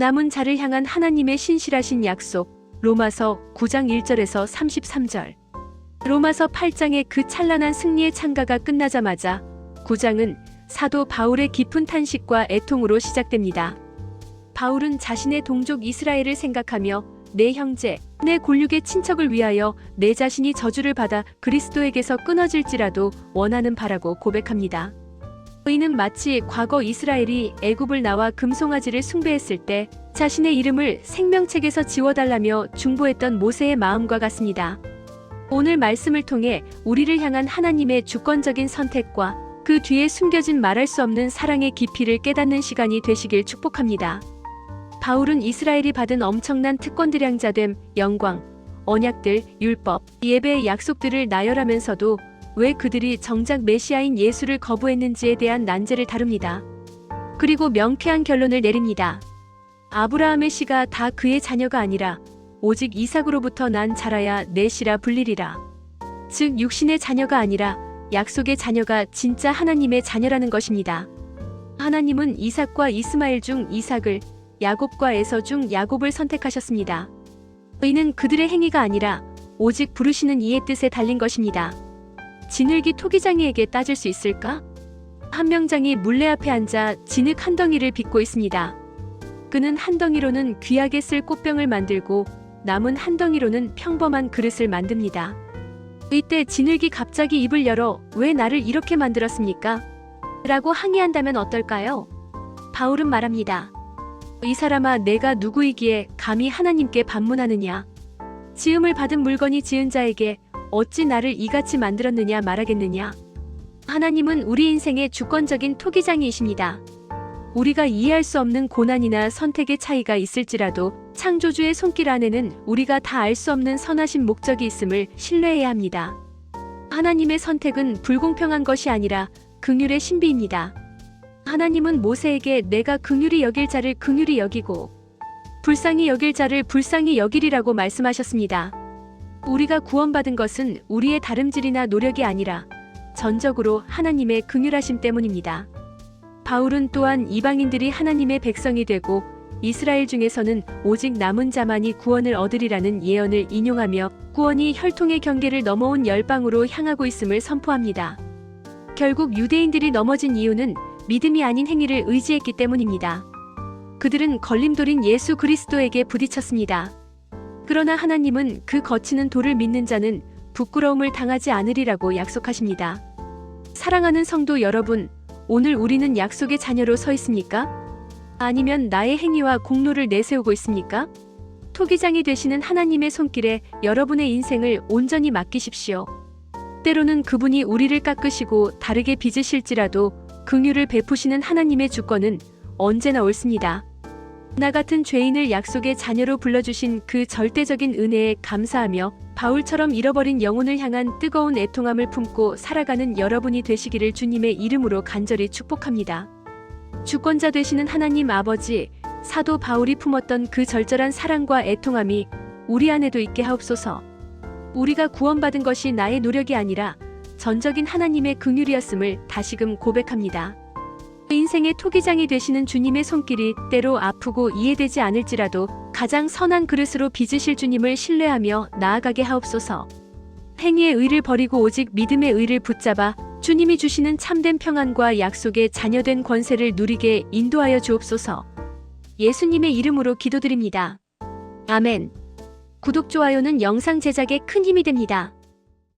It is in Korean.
남은 자를 향한 하나님의 신실하신 약속. 로마서 9장 1절에서 33절. 로마서 8장의 그 찬란한 승리의 창가가 끝나자마자 9장은 사도 바울의 깊은 탄식과 애통으로 시작됩니다. 바울은 자신의 동족 이스라엘을 생각하며 내 형제, 내 골육의 친척을 위하여 내 자신이 저주를 받아 그리스도에게서 끊어질지라도 원하는 바라고 고백합니다. 이는 마치 과거 이스라엘이 애굽을 나와 금송아지를 숭배했을 때 자신의 이름을 생명책에서 지워달라며 중보했던 모세의 마음과 같습니다. 오늘 말씀을 통해 우리를 향한 하나님의 주권적인 선택과 그 뒤에 숨겨진 말할 수 없는 사랑의 깊이를 깨닫는 시간이 되시길 축복합니다. 바울은 이스라엘이 받은 엄청난 특권들양자됨, 영광, 언약들, 율법, 예배의 약속들을 나열하면서도 왜 그들이 정작 메시아인 예수를 거부했는지에 대한 난제를 다룹니다. 그리고 명쾌한 결론을 내립니다. 아브라함의 씨가 다 그의 자녀가 아니라 오직 이삭으로부터 난 자라야 내 씨라 불리리라. 즉 육신의 자녀가 아니라 약속의 자녀가 진짜 하나님의 자녀라는 것입니다. 하나님은 이삭과 이스마엘 중 이삭을 야곱과 에서 중 야곱을 선택하셨습니다. 의는 그들의 행위가 아니라 오직 부르시는 이의 뜻에 달린 것입니다. 진흙이 토기장이에게 따질 수 있을까? 한 명장이 물레 앞에 앉아 진흙 한 덩이를 빚고 있습니다. 그는 한 덩이로는 귀하게 쓸 꽃병을 만들고 남은 한 덩이로는 평범한 그릇을 만듭니다. 이때 진흙이 갑자기 입을 열어 왜 나를 이렇게 만들었습니까? 라고 항의한다면 어떨까요? 바울은 말합니다. 이 사람아 내가 누구이기에 감히 하나님께 반문하느냐? 지음을 받은 물건이 지은 자에게 어찌 나를 이같이 만들었느냐 말하겠느냐? 하나님은 우리 인생의 주권적인 토기장이이십니다. 우리가 이해할 수 없는 고난이나 선택의 차이가 있을지라도 창조주의 손길 안에는 우리가 다 알 수 없는 선하신 목적이 있음을 신뢰해야 합니다. 하나님의 선택은 불공평한 것이 아니라 긍휼의 신비입니다. 하나님은 모세에게 내가 긍휼히 여길 자를 긍휼히 여기고 불쌍히 여길 자를 불쌍히 여기리라고 말씀하셨습니다. 우리가 구원받은 것은 우리의 다름질이나 노력이 아니라 전적으로 하나님의 긍휼하심 때문입니다. 바울은 또한 이방인들이 하나님의 백성이 되고 이스라엘 중에서는 오직 남은 자만이 구원을 얻으리라는 예언을 인용하며 구원이 혈통의 경계를 넘어온 열방으로 향하고 있음을 선포합니다. 결국 유대인들이 넘어진 이유는 믿음이 아닌 행위를 의지했기 때문입니다. 그들은 걸림돌인 예수 그리스도에게 부딪혔습니다. 그러나 하나님은 그 거치는 돌을 믿는 자는 부끄러움을 당하지 않으리라고 약속하십니다. 사랑하는 성도 여러분, 오늘 우리는 약속의 자녀로 서 있습니까? 아니면 나의 행위와 공로를 내세우고 있습니까? 토기장이 되시는 하나님의 손길에 여러분의 인생을 온전히 맡기십시오. 때로는 그분이 우리를 깎으시고 다르게 빚으실지라도 긍휼을 베푸시는 하나님의 주권은 언제나 옳습니다. 나 같은 죄인을 약속의 자녀로 불러주신 그 절대적인 은혜에 감사하며 바울처럼 잃어버린 영혼을 향한 뜨거운 애통함을 품고 살아가는 여러분이 되시기를 주님의 이름으로 간절히 축복합니다. 주권자 되시는 하나님 아버지, 사도 바울이 품었던 그 절절한 사랑과 애통함이 우리 안에도 있게 하옵소서. 우리가 구원받은 것이 나의 노력이 아니라 전적인 하나님의 긍휼이었음을 다시금 고백합니다. 인생의 토기장이 되시는 주님의 손길이 때로 아프고 이해되지 않을지라도 가장 선한 그릇으로 빚으실 주님을 신뢰하며 나아가게 하옵소서. 행위의 의를 버리고 오직 믿음의 의를 붙잡아 주님이 주시는 참된 평안과 약속의 자녀된 권세를 누리게 인도하여 주옵소서. 예수님의 이름으로 기도드립니다. 아멘. 구독, 좋아요는 영상 제작에 큰 힘이 됩니다.